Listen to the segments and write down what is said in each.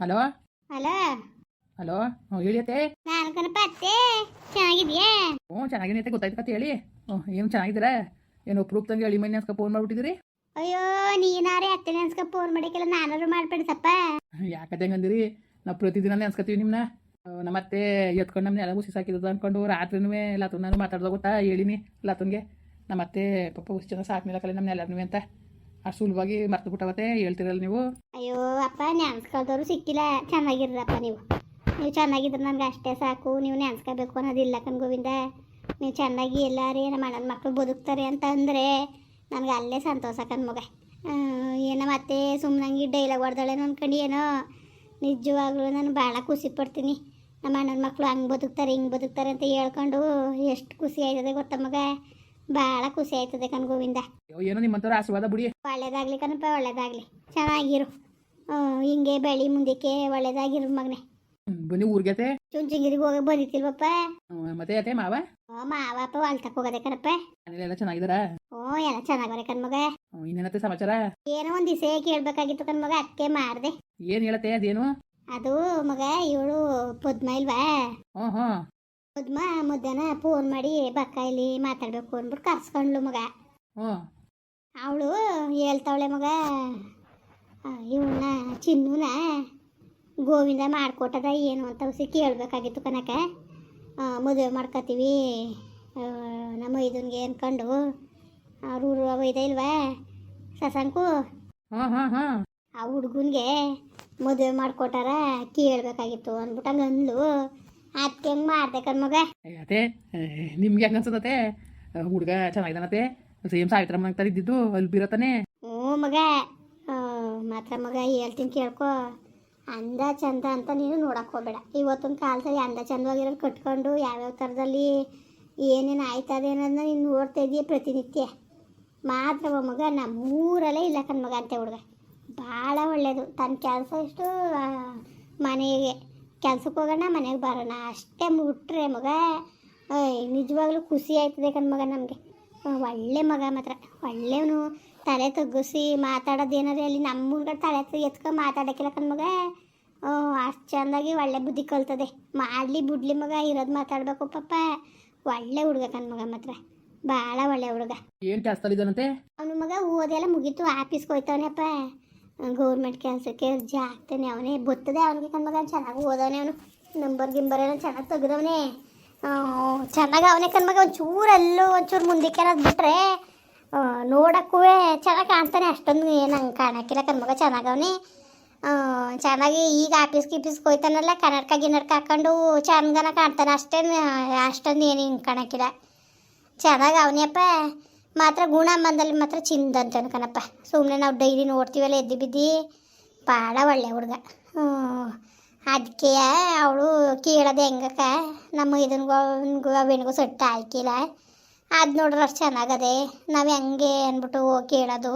Hello? Hello? Hello? ಹ್ಞೂ ಹೇಳಿ ನಾನು ಕಣಪ್ಪ ಅತ್ತೆ. ಚೆನ್ನಾಗಿದ್ಯಾ ಹ್ಞೂ ಚೆನ್ನಾಗಿದೆ ಅತ್ತೆ. ಗೊತ್ತಾಯ್ತು ಕತೆ ಹೇಳಿ. ಹ್ಞೂ ಏನು ಚೆನ್ನಾಗಿದ್ದೀರಾ? ಏನು ಪ್ರೂಫ್ ತಂಗಿ ಹೇಳಿ ಮನೆ ಅನ್ಸ್ಕ ಫೋನ್ ಮಾಡ್ಬಿಟ್ಟಿದ್ದೀರಿ? ಅಯ್ಯೋ ನೀನಾರೇ ಅತ್ತೆ ಅನ್ಸ್ಕ ಫೋನ್ ಮಾಡಿಕ್ಕೆಲ್ಲ ನಾನಾರು ಮಾಡ್ಬೇಡಸಪ್ಪ. ಯಾಕತ್ತೆ ಹಂಗಂದಿರಿ ನಾವು ಪ್ರತಿದಿನ ಅನ್ಸ್ಕತೀವಿ ನಿಮ್ಮನ್ನ ನಮ್ಮ ಅತ್ತೆ ಎತ್ಕೊಂಡು ನಮ್ಮನ್ನ ಎಲ್ಲ ಸಾಕಿದ್ದು ಅನ್ಕೊಂಡು ರಾತ್ರಿನೂ ಲತು ನಾನು ಮಾತಾಡ್ದ ಗೊತ್ತಾ ಹೇಳಿನಿ ಲತನ್ಗೆ. ನಮ್ಮ ಅತ್ತೆ ಪಪ್ಪ ಉಸಿ ಚೆನ್ನಾಗಿ ಸಾಕ್ನಿಲ್ಲ ಕಲೆ ನಮ್ಮನ್ನ ಅಂತ. ಅಷ್ಟು ಸುಲಭವಾಗಿ ಮರ್ತು ಬಿಟ್ಟವತ್ತೆ, ಹೇಳ್ತಿರಲ್ಲ ನೀವು. ಅಯ್ಯೋ, ಅಪ್ಪ ನೆನ್ಸ್ಕೊಳ್ದವ್ರು ಸಿಕ್ಕಿಲ್ಲ. ಚೆನ್ನಾಗಿರ್ರಪ್ಪ ನೀವು. ನೀವು ಚೆನ್ನಾಗಿದ್ರೆ ನಮ್ಗೆ ಅಷ್ಟೇ ಸಾಕು. ನೀವು ನೆನ್ಸ್ಕೋಬೇಕು ಅನ್ನೋದಿಲ್ಲ ಕಣ್ ಗೋವಿಂದ. ನೀವು ಚೆನ್ನಾಗಿ ಎಲ್ಲಾರೇ ನಮ್ಮ ಅಣ್ಣನ ಮಕ್ಕಳು ಬದುಕ್ತಾರೆ ಅಂತ ಅಂದರೆ ನನಗೆ ಅಲ್ಲೇ ಸಂತೋಷ ಕಣ್ ಮಗ. ಏನೋ ಮತ್ತೆ ಸುಮ್ಮನಂಗೆ ಡೈಲಾಗ್ ಹೊಡೆದಾಳೆ ಅನ್ಕೊಂಡು ಏನೋ. ನಿಜವಾಗ್ಲೂ ನಾನು ಭಾಳ ಖುಷಿ ಪಡ್ತೀನಿ. ನಮ್ಮ ಅಣ್ಣನ ಮಕ್ಕಳು ಹಂಗೆ ಬದುಕ್ತಾರೆ, ಹಿಂಗೆ ಬದುಕ್ತಾರೆ ಅಂತ ಹೇಳ್ಕೊಂಡು ಎಷ್ಟು ಖುಷಿ ಆಯ್ತದೆ ಗೊತ್ತ ಮಗ? ಭಾಳ ಖುಷಿ ಆಯ್ತದೆ ಕಣ್ ಗೋವಿಂದ. ಏನೋ ನಿಮ್ಮ ಆಶೀರ್ವಾದ ಬಿಡಿ. ಒಳ್ಳೇದಾಗ್ಲಿ ಕಣಪ್ಪ ಒಳ್ಳೇದಾಗ್ಲಿ. ಚೆನ್ನಾಗಿರು. ಹ್ಮ್, ಹಿಂಗೆ ಬೆಳಿ ಮುಂದಕ್ಕೆ ಒಳ್ಳೇದಾಗಿರು ಮಗನೆ. ಹ್ಮ್, ಬನ್ನಿ ಊರ್ಗೆ ಚುಂಚಗಿರಿಗೆ ಹೋಗಿ ಬಂದಿತ್ತಿಲ್ವಪ್ಪ ಮತ್ತೆ ಅತ್ತೆ ಮಾವ? ಓ ಮಾವಪ್ಪ ಹೊಲ್ತಕ್ಕೆ ಹೋಗದೆ ಕಣಪ್ಪ. ಮನೇಲೆಲ್ಲ ಚೆನ್ನಾಗಿದಾರ? ಓ ಎಲ್ಲ ಚೆನ್ನಾಗವ್ರೆ ಕಣ್ಮಗ ಇನ್ನೇನತ್ತೆ ಸಮಾಚಾರ? ಏನೋ ಒಂದ್ ದಿವಸ ಕೇಳ್ಬೇಕಾಗಿತ್ತು ಕಣ್ಮಗ ಅದಕ್ಕೆ ಮಾಡ್ದೆ. ಏನ್ ಹೇಳತ್ತೆ ಅದೇನು? ಅದು ಮಗ ಇವಳು ಪದ್ಮ ಇಲ್ವಾ? ಹ್ಮ್ ಹ್ಞೂ ಪದ್ಮ ಮುದ್ದನ ಫೋನ್ ಮಾಡಿ ಬಕ್ಕ ಇಲ್ಲಿ ಮಾತಾಡ್ಬೇಕು ಅಂದ್ಬಿಟ್ಟು ಕರ್ಸ್ಕೊಂಡ್ಲು ಮಗ. ಹ್ಞೂ. ಅವಳು ಹೇಳ್ತಾವಳೆ ಮಗ ಇವನ್ನ ಚಿನ್ನೂನ ಗೋವಿಂದ ಮಾಡ್ಕೊಟ್ಟದ ಏನು ಅಂತ ಉಸಿ ಕೇಳ್ಬೇಕಾಗಿತ್ತು ಕನಕ ಮದುವೆ ಮಾಡ್ಕೋತೀವಿ ನಮ್ಮ ಇದನ್ಗೆ ಅನ್ಕೊಂಡು. ಅವ್ರ ಊರು ಒಯ್ದ ಇಲ್ವಾ? ಸಸಂಕು? ಆ ಹುಡುಗನ್ಗೆ ಮದುವೆ ಮಾಡ್ಕೊಟ್ಟಾರ ಕೇಳಬೇಕಾಗಿತ್ತು ಅಂದ್ಬಿಟ್ಟು ಹಂಗೆ ಅಂದ್ಲು ಹೆಂಗೆ ಮಾಡ್ದೆ ಕಣ್ಮಗ ಅದೇ ನಿಮ್ಗೆ ಹೆಂಗ ಅನ್ಸತ್ತೆ ಹುಡುಗ ಚೆನ್ನಾಗಿದ್ದಾನತ್ತೆ. ಸೇಮ್ ಸಾವಿತ್ರಮ್ಮ ಅಂತ ಇದ್ದಿದ್ದು ಅಲ್ಲಿ ಬೀರತಾನೆ ಹ್ಞೂ ಮಗ. ಮಾತ್ರ ಮಗ ಹೇಳ್ತೀನಿ ಕೇಳ್ಕೊ. ಅಂದ ಚಂದ ಅಂತ ನೀನು ನೋಡಕ್ ಹೋಗ್ಬೇಡ. ಇವತ್ತೊಂದು ಕಾಲದಲ್ಲಿ ಅಂದ ಚಂದವಾಗಿರೋದು ಕಟ್ಕೊಂಡು ಯಾವ್ಯಾವ ಥರದಲ್ಲಿ ಏನೇನು ಆಯ್ತದೆ ಅನ್ನೋದನ್ನ ನೀನು ನೋಡ್ತಾ ಇದೀಯ ಪ್ರತಿನಿತ್ಯ? ಮಾತ್ರ ಮಗ ನಮ್ಮೂರಲ್ಲೇ ಇಲ್ಲ ಕಣ್ಮಗ ಅಂತೆ ಹುಡುಗ. ಭಾಳ ಒಳ್ಳೆಯದು ತನ್ನ ಕೆಲಸ ಇಷ್ಟು ಮನೆಗೆ. ಕೆಲ್ಸಕ್ಕೆ ಹೋಗೋಣ ಮನೆಗೆ ಬರೋಣ. ಅಷ್ಟೇ ಮುಟ್ರೆ ಮಗ. ಏಯ್ ನಿಜವಾಗ್ಲೂ ಖುಷಿ ಆಯ್ತದೆ ಕಣ್ ಮಗ ನಮಗೆ. ಒಳ್ಳೆ ಮಗ ಮಾತ್ರ. ಒಳ್ಳೆಯವನು ತಲೆ ತಗ್ಗಿಸಿ ಮಾತಾಡೋದೇನಾದ್ರೆ ಅಲ್ಲಿ ನಮ್ಮ ಹುಡ್ಗ ತಲೆ ಎತ್ಕೊಂಡು ಮಾತಾಡೋಕ್ಕಿಲ್ಲ ಕಣ್ ಮಗ. ಅಷ್ಟು ಚೆಂದಾಗಿ ಒಳ್ಳೆ ಬುದ್ಧಿ ಕಲ್ತದೆ. ಮಾಡಲಿ ಬಿಡ್ಲಿ ಮಗ ಇರೋದು ಮಾತಾಡಬೇಕು ಪಾಪ. ಒಳ್ಳೆ ಹುಡುಗ ಕಣ್ ಮಗ ಮಾತ್ರ. ಭಾಳ ಒಳ್ಳೆ ಹುಡುಗ. ಏನು ಅವನ ಮಗ ಓದೆಲ್ಲ ಮುಗೀತು ಆಫೀಸ್ಗೆ ಹೋಯ್ತವನಪ್ಪ ಗೌರ್ಮೆಂಟ್ ಕೆಲಸಕ್ಕೆ ಅರ್ಜಿ ಹಾಕ್ತಾನೆ ಅವನೇ. ಬರ್ತದೆ ಅವನಿಗೆ ಕಣ್ಮಗ ಚೆನ್ನಾಗಿ ಓದವನೇ ಅವನು. ನಂಬರ್ ಗಿಂಬರ್ ಎಲ್ಲ ಚೆನ್ನಾಗಿ ತೆಗೆದವನೇ. ಚೆನ್ನಾಗಿ ಅವನೇ ಕಣ್ಮಗ ಒಂಚೂರು ಎಲ್ಲೋ ಒಂಚೂರು ಮುಂದಕ್ಕೆ ಏನಾದ್ರು ಬಿಟ್ರೆ ನೋಡಕ್ಕೂ ಚೆನ್ನಾಗಿ ಕಾಣ್ತಾನೆ. ಅಷ್ಟೊಂದು ಏನು ಹಂಗೆ ಕಾಣಕ್ಕಿಲ್ಲ. ಕಣ್ಮಗ ಚೆನ್ನಾಗವನೇ ಚೆನ್ನಾಗಿ ಈಗ ಆಫೀಸ್ ಗೀಫೀಸ್ಗೆ ಹೋಯ್ತಾನಲ್ಲ ಕನ್ನಡಕ ಗಿನ್ನಡ್ಕ ಹಾಕೊಂಡು ಚಂದನ ಕಾಣ್ತಾನೆ. ಅಷ್ಟೇನು, ಅಷ್ಟೊಂದು ಏನು ಹಿಂಗೆ ಕಾಣಕ್ಕಿಲ್ಲ. ಚೆನ್ನಾಗಿ ಅವನಪ್ಪ ಮಾತ್ರ ಗುಣ ಮಂದಲ್ಲಿ ಮಾತ್ರ ಚಿಂದ ಅಂತ ಕಣಪ್ಪ. ಸುಮ್ಮನೆ ನಾವು ಡೈಲಿ ನೋಡ್ತೀವಲ್ಲ ಎದ್ದು ಬಿದ್ದು. ಭಾಳ ಒಳ್ಳೆ ಹುಡುಗ. ಅದಕ್ಕೆ ಅವಳು ಕೇಳೋದು ಹೆಂಗಕ್ಕ? ನಮ್ಮ ಇದನ್ಗೂ, ಅವೇನಿಗೂ ಸೆಟ್ ಹಾಕಿಲ್ಲ. ಅದು ನೋಡ್ರೆ ಅಷ್ಟು ಚೆನ್ನಾಗದೆ. ನಾವು ಹೆಂಗೆ ಅಂದ್ಬಿಟ್ಟು ಕೇಳೋದು.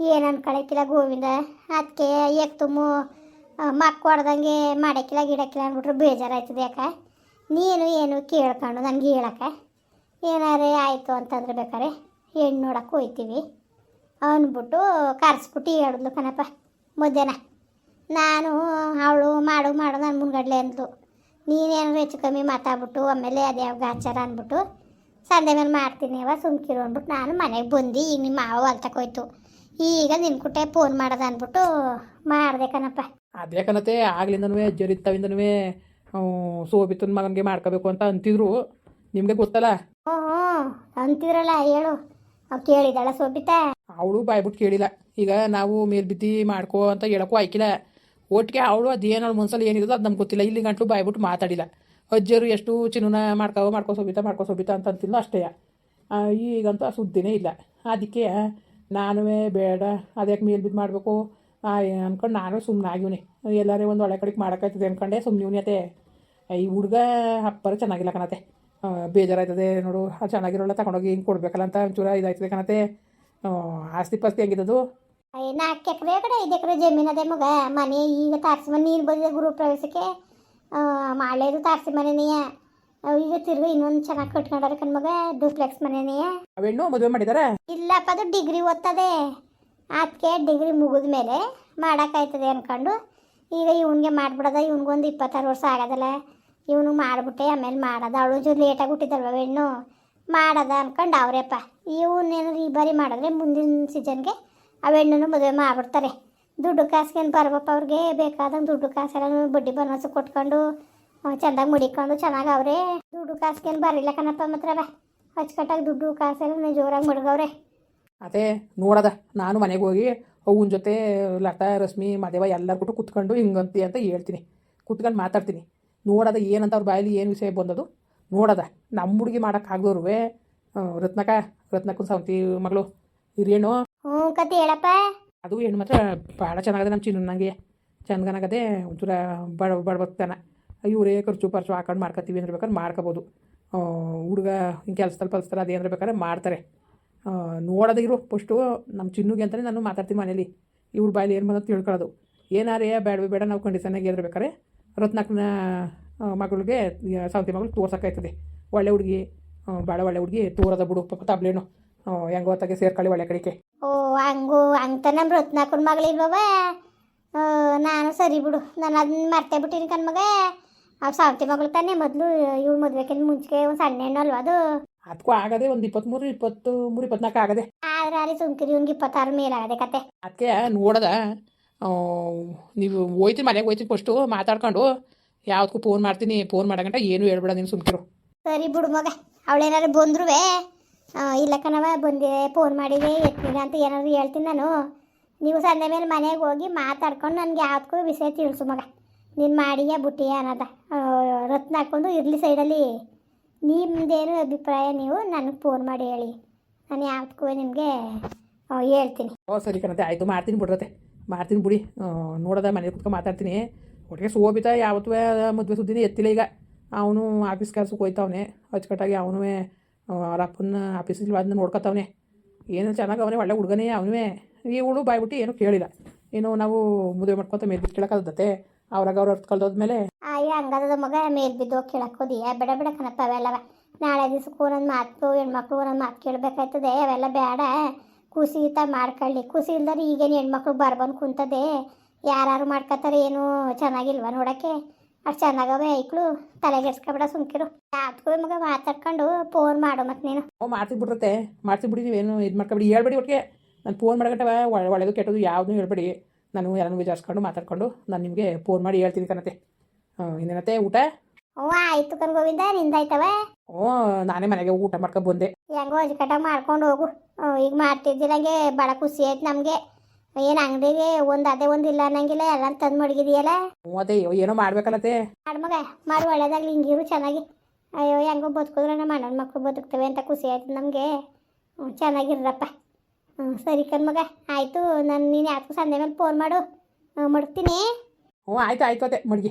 ಏನು ಅನ್ಕೊಳಕ್ಕಿಲ್ಲ ಗೋವಿಂದ. ಅದಕ್ಕೆ ಯಾಕೆ ತುಂಬ ಮಕ್ಕ ಹೊಡ್ದಂಗೆ ಮಾಡಕ್ಕಿಲ್ಲ ಗಿಡಕ್ಕಿಲ್ಲ ಅಂದ್ಬಿಟ್ರೆ ಬೇಜಾರಾಯ್ತದೆ ಯಾಕೆ ನೀನು ಏನು ಕೇಳ್ಕೊಂಡು ನನಗೆ ಹೇಳಕ್ಕ. ಏನಾರೇ ಆಯಿತು ಅಂತಂದ್ರೆ ಬೇಕಾರೆ. ಹೆಣ್ಣು ನೋಡೋಕ್ಕೆ ಹೋಯ್ತೀವಿ. ಅಂದ್ಬಿಟ್ಟು ಕರೆಸ್ಬಿಟ್ಟು ಹೇಳಿದ್ಲು ಕಣಪ್ಪ ಮಧ್ಯಾಹ್ನ. ನಾನು ಅವಳು ಮಾಡು ಮಾಡು ನಾನು ಮುನ್ಗಡ್ಲೆ ಅಂದ್ಲು. ನೀನೇನು ಹೆಚ್ಚು ಕಮ್ಮಿ ಮಾತಾಡ್ಬಿಟ್ಟು ಆಮೇಲೆ ಅದ್ಯಾವ ಗಾಚಾರ ಅಂದ್ಬಿಟ್ಟು ಸಂಜೆ ಮೇಲೆ ಮಾಡ್ತೀನಿ ಅವ ಸುಮ್ಕಿರು ಅಂದ್ಬಿಟ್ಟು ನಾನು ಮನೆಗೆ ಬಂದು ಈಗ ನಿಮ್ಮ ಮಾವ ಹೊಲ್ತಕ್ಕೋಯ್ತು ಈಗ ನಿನ್ನ ಕುಟ್ಟೆ ಫೋನ್ ಮಾಡೋದು ಅಂದ್ಬಿಟ್ಟು ಮಾಡಿದೆ ಕಣಪ್ಪ. ಅದೇ ಕಣತೆ ಆಗ್ಲಿಂದನೂ ಸೋಬಿ ಸೋಬಿತನ ಮಗನಿಗೆ ಮಾಡ್ಕೋಬೇಕು ಅಂತ ಅಂತಿದ್ರು. ನಿಮಗೆ ಗೊತ್ತಲ್ಲ? ಹ್ಞೂ ಹ್ಞೂ ಅಂತಿದ್ರಲ್ಲ ಹೇಳು. ಅವ್ ಕೇಳಿದಾಳ ಸೋಬಿತಾ? ಅವಳು ಬಾಯ್ಬಿಟ್ಟು ಕೇಳಿಲ್ಲ. ಈಗ ನಾವು ಮೇಲ್ಬಿದ್ದಿ ಮಾಡ್ಕೋ ಅಂತ ಹೇಳಕ್ಕೂ ಆಯ್ಕಿಲ್ಲ. ಒಟ್ಟಿಗೆ ಅವಳು ಅದೇನು ಮನ್ಸಲ್ಲಿ ಏನಿರೋದು ಅದು ನಮ್ಗೆ ಗೊತ್ತಿಲ್ಲ. ಇಲ್ಲಿ ಗಂಟ್ಲು ಬಾಯ್ಬಿಟ್ಟು ಮಾತಾಡಿಲ್ಲ. ಅಜ್ಜರು ಎಷ್ಟು ಚಿನ್ನ ಮಾಡ್ಕೋ ಮಾಡ್ಕೋ ಸೋಬಿತಾ ಮಾಡ್ಕೋ ಸೋಬಿತಾ ಅಂತಂತಿಲ್ಲ ಅಷ್ಟೇ. ಈಗಂತೂ ಸುದ್ದಿನೇ ಇಲ್ಲ. ಅದಕ್ಕೆ ನಾನು ಬೇಡ. ಅದಕ್ಕೆ ಮೇಲ್ಬಿದ್ದು ಮಾಡಬೇಕು? ಅನ್ಕೊಂಡು ನಾನು ಸುಮ್ಮನೆ ಆಗಿವ್ನಿ ಎಲ್ಲರೇ ಒಂದು ಒಳ್ಳೆ ಕಡೆಗೆ ಮಾಡೋಕ್ಕಾಯ್ತದೆ ಅನ್ಕೊಂಡೆ ಸುಮ್ಮನೆ ಅತ್ತೆ ಈ ಹುಡುಗ ಅಪ್ಪರ ಚೆನ್ನಾಗಿಲ್ಲ ಕಣತೆ. ಬೇಜಾರಾಯ್ತದೆ ನೋಡು ಅದು ಚೆನ್ನಾಗಿರೋಲ್ಲ ತಗೊಂಡೋಗಿ ಹಿಂಗೆ ಕೊಡ್ಬೇಕಲ್ಲ ಅಂತ ಒಂಚೂರ ಇದಾಯ್ತದೆ ಕಣತೆ. ಆಸ್ತಿ ಪಾಸ್ತಿ ಹೆಂಗಿದ್ದದು? ನಾಲ್ಕು ಎಕರೆ ಕಡೆ ಐದು ಎಕರೆ ಜಮೀನು ಅದೇ ಮಗ. ಮನೆ ಈಗ ತಾರಸಿ ಮನೆ ನೀನು ಬಂದಿದೆ ಗುರು ಪ್ರವೇಶಕ್ಕೆ. ಮಾಡಲೇದು ತಾರ್ಸಿ ಮನೆನೆಯ ಈಗ ತಿರ್ಗಿ ಇನ್ನೊಂದು ಚೆನ್ನಾಗಿ ಕಟ್ಕೊಂಡಾರ ಕಣ್ ಮಗ ಡೂಪ್ಲೆಕ್ಸ್ ಮನೆನೆಯ ಅವೆಣ್ಣು ಮದುವೆ ಮಾಡಿದಾರ? ಇಲ್ಲಪ್ಪ ಅದು ಡಿಗ್ರಿ ಓದ್ತದೆ. ಅದಕ್ಕೆ ಡಿಗ್ರಿ ಮುಗಿದ ಮೇಲೆ ಮಾಡೋಕ್ಕಾಯ್ತದೆ ಅನ್ಕೊಂಡು. ಈಗ ಇವನಿಗೆ ಮಾಡಿಬಿಡೋದ ಇವನಿಗೊಂದು ಇಪ್ಪತ್ತಾರು ವರ್ಷ ಆಗೋದಲ್ಲ. ಇವನು ಮಾಡಿಬಿಟ್ಟೆ, ಆಮೇಲೆ ಮಾಡೋದ. ಅವಳು ಜೊತೆ ಲೇಟಾಗಿ ಹುಟ್ಟಿದಲ್ವ ಹೆಣ್ಣು. ಮಾಡೋದ ಅಂದ್ಕೊಂಡು ಅವರೇಪ್ಪ ಇವನೇನಾದ್ರು ಈ ಬಾರಿ ಮಾಡಿದ್ರೆ ಮುಂದಿನ ಸೀಸನ್ಗೆ ಆ ಹೆಣ್ಣನ್ನು ಮದುವೆ ಮಾಡಿಬಿಡ್ತಾರೆ. ದುಡ್ಡು ಕಾಸ್ಕೊಂಡು ಬರ್ಬಪ್ಪ ಅವ್ರಿಗೆ, ಬೇಕಾದಂಗೆ ದುಡ್ಡು ಕಾಸೆಲ್ಲ ಬಡ್ಡಿ ಬನಸು ಕೊಟ್ಕೊಂಡು ಚೆಂದಾಗಿ ಮುಡಿಕೊಂಡು ಚೆನ್ನಾಗಿ ಅವರೇ ದುಡ್ಡು ಕಾಸ್ಗೇನು ಬರಲಿಲ್ಲ ಕಣಪ್ಪ ಮಾತ್ರ ಅಚ್ಚುಕಟ್ಟಾಗಿ ದುಡ್ಡು ಕಾಸೆಲ್ಲ ಜೋರಾಗಿ ಮಡಗವ್ರೆ. ಅದೇ ನೋಡದ, ನಾನು ಮನೆಗೆ ಹೋಗಿ ಅವನ ಜೊತೆ ಲತಾ, ರಶ್ಮಿ, ಮಾದೇವ ಎಲ್ಲರ ಕುತ್ಕೊಂಡು ಹಿಂಗಂತಿ ಅಂತ ಹೇಳ್ತೀನಿ. ಕುತ್ಕೊಂಡು ಮಾತಾಡ್ತೀನಿ. ನೋಡದ ಏನಂತ ಅವ್ರ ಬಾಯಲ್ಲಿ ಏನು ವಿಷಯ ಬಂದದು ನೋಡದ. ನಮ್ಮ ಹುಡುಗಿ ಮಾಡೋಕ್ಕಾಗ್ದವ್ರು ರತ್ನಕ ರತ್ನಕ್ಕನ ಸವಂತಿ ಮಗಳು. ಹಿರಿಯಣ್ಣು. ಹ್ಞೂ ಕತೆ ಹೇಳಪ್ಪ. ಅದು ಹೆಣ್ಣು ಮಾತ್ರ ಭಾಳ ಚೆನ್ನಾಗದೆ ನಮ್ಮ ಚಿನ್ನ ನನಗೆ ಚಂದಗನಾಗದೆ ಒಂಚೂರ ಬಡ ಬಡಬತ್ತಾನ ಇವರೇ ಖರ್ಚು ಪರ್ಚು ಹಾಕೊಂಡು ಮಾಡ್ಕೊತೀವಿ ಅಂದ್ರೆ ಬೇಕಾದ್ರೆ ಮಾಡ್ಕೋಬೋದು. ಹುಡುಗ ಹಿಂಗೆ ಕೆಲಸದಲ್ಲಿ ಪಲ್ಸ್ತಾರೆ ಅದೇನಾರ ಬೇಕಾದ್ರೆ ಮಾಡ್ತಾರೆ. ನೋಡೋದ ಇರು ಫಸ್ಟು ನಮ್ಮ ಚಿನ್ನುಗೆ ಅಂತಲೇ ನಾನು ಮಾತಾಡ್ತೀನಿ ಮನೇಲಿ. ಇವ್ರ ಬಾಯಲ್ಲಿ ಏನು ಬಂದಂತ ತಿಳ್ಕೊಳ್ಳೋದು. ಏನಾರೇ ಬೇಡವೇ ಬೇಡ ನಾವು ಕಂಡೀಷನಾಗಿ ಎದ್ರ ಬೇಕಾರೆ ರತ್ನಾಕ್ನ ಮಗಳಿಗೆ ಸಾವಂತಿ ಮಗಳು ತೋರ್ಸೋಕ್ಕಾಯ್ತದೆ ಒಳ್ಳೆ ಹುಡುಗಿ ಭಾಳ ಒಳ್ಳೆ ಹುಡುಗಿ ತೋರದ ಬಿಡು ಪಾಪ ತಬ್ಲೇನು. ಹೆಂಗೋ ತಗೆ ಸೇರ್ಕೊಳ್ಳಿ ಒಳ್ಳೆ ಕಡೆಗೆ. ಓ ಹಂಗು ಅಂತ ನಮ್ಮ ರತ್ನಾಕನ ಮಗಳಿಲ್ವವ ನಾನು ಸರಿ ಬಿಡು. ನಾನು ಅದನ್ನ ಮರ್ತೇ ಬಿಟ್ಟಿನಿ ಕಣ್ಮಗ ಅವ್ ಸಾವತಿ ಮಗಳು ತಾನೇ ಮೊದಲು ಇವಳು ಮದ್ವೆಕಿಂತ ಮುಂಚೆ ಒಂದು ಸಣ್ಣ ಹೆಣ್ಣು ಅಲ್ವಾ ಅದು? ಅದಕ್ಕೂ ಆಗದೆ ಒಂದು ಇಪ್ಪತ್ತ್ಮೂರು ಇಪ್ಪತ್ತು ಮೂರು ಇಪ್ಪತ್ನಾಲ್ಕು ಆಗದೆ. ಆದ್ರೆ ಅಲ್ಲಿ ಸುಮ್ಕಿರಿ ಇವ್ನಿಗೆ ಇಪ್ಪತ್ತಾರು ಮೇಲಾಗದೆ ಕತೆ. ಅದಕ್ಕೆ ನೋಡದ ಆ, ನೀವು ಹೋಯ್ತೀನಿ ಮನೆಗೆ ಹೋಯ್ತೀನಿ ಫಸ್ಟು ಮಾತಾಡ್ಕೊಂಡು ಯಾವ್ದಕ್ಕೂ ಫೋನ್ ಮಾಡ್ತೀನಿ ಫೋನ್ ಮಾಡಗಂಟ ಏನು ಹೇಳ್ಬೇಡ ನೀನು ಸುಮ್ಕಿರು. ಸರಿ ಬಿಡು ಮಗ ಅವಳೇನಾದ್ರು ಬಂದ್ರು ಇಲ್ಲ ಕಣವ ಬಂದೆ ಫೋನ್ ಮಾಡಿದೆ ಎತ್ತಿನ ಅಂತ ಏನಾದ್ರು ಹೇಳ್ತೀನಿ ನಾನು. ನೀವು ಸಂಜೆ ಮೇಲೆ ಮನೆಗೆ ಹೋಗಿ ಮಾತಾಡ್ಕೊಂಡು ನನಗೆ ಯಾವ್ದಕ್ಕೂ ವಿಷಯ ತಿಳಿಸು ಮಗ. ನೀನು ಮಾಡಿಯಾ ಬುಟ್ಟಿಯಾ ಅನ್ನೋದ. ರತ್ನ ಹಾಕ್ಕೊಂಡು ಇರಲಿ ಸೈಡಲ್ಲಿ ನಿಮ್ಮದೇನು ಅಭಿಪ್ರಾಯ ನೀವು ನನಗೆ ಫೋನ್ ಮಾಡಿ ಹೇಳಿ. ನಾನು ಯಾವ್ದಕ್ಕೂ ನಿಮಗೆ ಹೇಳ್ತೀನಿ. ಓ ಸರಿ ಕಣತೆ ಆಯಿತು ಮಾಡ್ತೀನಿ ಬಿಡ್ರತೆ. ಮಾಡ್ತೀನಿ ಬಿಡಿ. ನೋಡೋದ, ಮನೇಲಿ ಕುತ್ಕೊಂಡು ಮಾತಾಡ್ತೀನಿ. ಒಟ್ಟಿಗೆ ಸೋಬಿತ ಯಾವತ್ತೂ ಮದುವೆ ಸುದ್ದಿನೇ ಎತ್ತಿಲ್ಲ ಈಗ. ಅವನು ಆಫೀಸ್ ಕೆಲಸಕ್ಕೆ ಹೋಯ್ತವನೆ. ಅಚ್ಚುಕಟ್ಟಾಗಿ ಅವನು ಅವ್ರ ಅಪ್ಪನ ಆಫೀಸ್ ಇಲ್ವ ಅದನ್ನ ನೋಡ್ಕೊತಾವನೆ. ಏನು ಚೆನ್ನಾಗಿ ಅವನೇ, ಒಳ್ಳೆ ಹುಡುಗನೇ ಅವನೂ ಈ ಹುಡುಗ ಬಾಯ್ಬಿಟ್ಟು ಏನೂ ಕೇಳಿಲ್ಲ. ಏನು ನಾವು ಮದುವೆ ಮಾಡ್ಕೊತ ಮೇಲೆ ಬಿಟ್ಟು ಕೇಳೋಕ್ಕಾಗತ್ತೆ ಅವ್ರಾಗ ಅವ್ರು ಅರ್ಥ ಕಲ್ದೋದ್ಮೇಲೆ ಅಯ್ಯ ಹಂಗದ ಮಗ, ಮೇಲ್ ಬಿದ್ದು ಕೇಳಕ್ ಹೋದಿ ಬೇಡ ಬೇಡ ಕಣಪ್ಪ, ಅವೆಲ್ಲವ. ನಾಳೆ ದಿವ್ಸಕ್ಕೂ ನನ್ನ ಮಾತು, ಹೆಣ್ಮಕ್ಳು ನನ್ನ ಮಾತು ಕೇಳಬೇಕಾಯ್ತದೆ. ಅವೆಲ್ಲ ಬೇಡ. ಇತ್ತ ಮಾಡ್ಕೊಳ್ಳಿ. ಕುಸಿ ಇಲ್ದರೆ ಈಗೇನು ಹೆಣ್ಮಕ್ಳು ಬರ್ಬಂದು ಕುಂತದೆ. ಯಾರು ಮಾಡ್ಕೊತಾರೆ ಏನು ಚೆನ್ನಾಗಿಲ್ವ ನೋಡೋಕ್ಕೆ. ಅಷ್ಟು ಚೆನ್ನಾಗವೆ ಐಕ್ಳು. ತಲೆಗೆಡ್ಸ್ಕೊಬೇಡ ಸುಮ್ಕಿರು. ಯಾವ್ದಕ್ಕೂ ಮಗ ಮಾತಾಡ್ಕೊಂಡು ಫೋನ್ ಮಾಡು ಮತ್ತೆ ನೀನು. ಓ ಮಾತಿ ಬಿಡ್ರತ್ತೆ. ಮಾತಿ ಬಿಡಿ ನೀವೇನು ಇದು ಮಾಡ್ಕೊಬಿಡಿ. ಹೇಳ್ಬಿಡಿ ಒಟ್ಟಿಗೆ ನಾನು ಫೋನ್ ಮಾಡಗಂಟವ ಒಳ್ಳೆದು ಕೆಟ್ಟದು ಯಾವುದೂ ಹೇಳ್ಬೇಡಿ. ನಾನು ಯಾರನ್ನು ವಿಚಾರಿಸ್ಕೊಂಡು ಮಾತಾಡ್ಕೊಂಡು ನಾನು ನಿಮಗೆ ಫೋನ್ ಮಾಡಿ ಹೇಳ್ತೀನಿ ಕಣತೆ. ಇನ್ನೇನತ್ತೆ ಊಟ? ಆಯ್ತು ಕಣ್ ಗೋವಿಂದ ನಿಂದಾಯ್ತವ? ಓ ನಾನೇ ಮನೆಗೆ ಊಟ ಮಾಡ್ಕೊಂಡು ಬಂದೆ. ಹೆಂಗೋ ಕಟ ಮಾಡ್ಕೊಂಡು ಹೋಗು. ಈಗ ಮಾಡ್ತಿದ್ದಿರಂಗೆ ಭಾಳ ಖುಷಿ ಆಯ್ತು ನಮಗೆ. ಏನು ಅಂಗಡಿಗೆ ಒಂದು ಅದೇ ಒಂದು ಇಲ್ಲ ಅನ್ನಂಗಿಲ್ಲ ಎಲ್ಲ ತಂದು ಮಡಗಿದೆಯಲ್ಲ? ಹ್ಞೂ ಅದೇ ಏನೋ ಮಾಡ್ಬೇಕಲ್ಲತ್ತೆ ಮಾಡು ಮಗ ಮಾಡಿ ಒಳ್ಳೇದಾಗ್ಲಿ ಹಿಂಗಿರು ಚೆನ್ನಾಗಿ. ಅಯ್ಯೋ ಹೆಂಗೋ ಬದುಕಿದ್ರೆ ನಮ್ಮ ಅಣ್ಣನ ಮಕ್ಕಳು ಬದುಕ್ತವೆ ಅಂತ ಖುಷಿ ಆಯ್ತು ನಮಗೆ. ಚೆನ್ನಾಗಿರಪ್ಪ ಹ್ಞೂ ಸರಿ ಕಣ್ ಮಗ ಆಯಿತು ನಾನು ನೀನು ಯಾಕೂ ಸಂಜೆ ಮೇಲೆ ಫೋನ್ ಮಾಡು. ಹ್ಮ್, ಮಡ್ತೀನಿ ಹ್ಞೂ ಆಯ್ತು ಆಯ್ತು ಅತ್ತೆ ಮಡ್ಗಿ.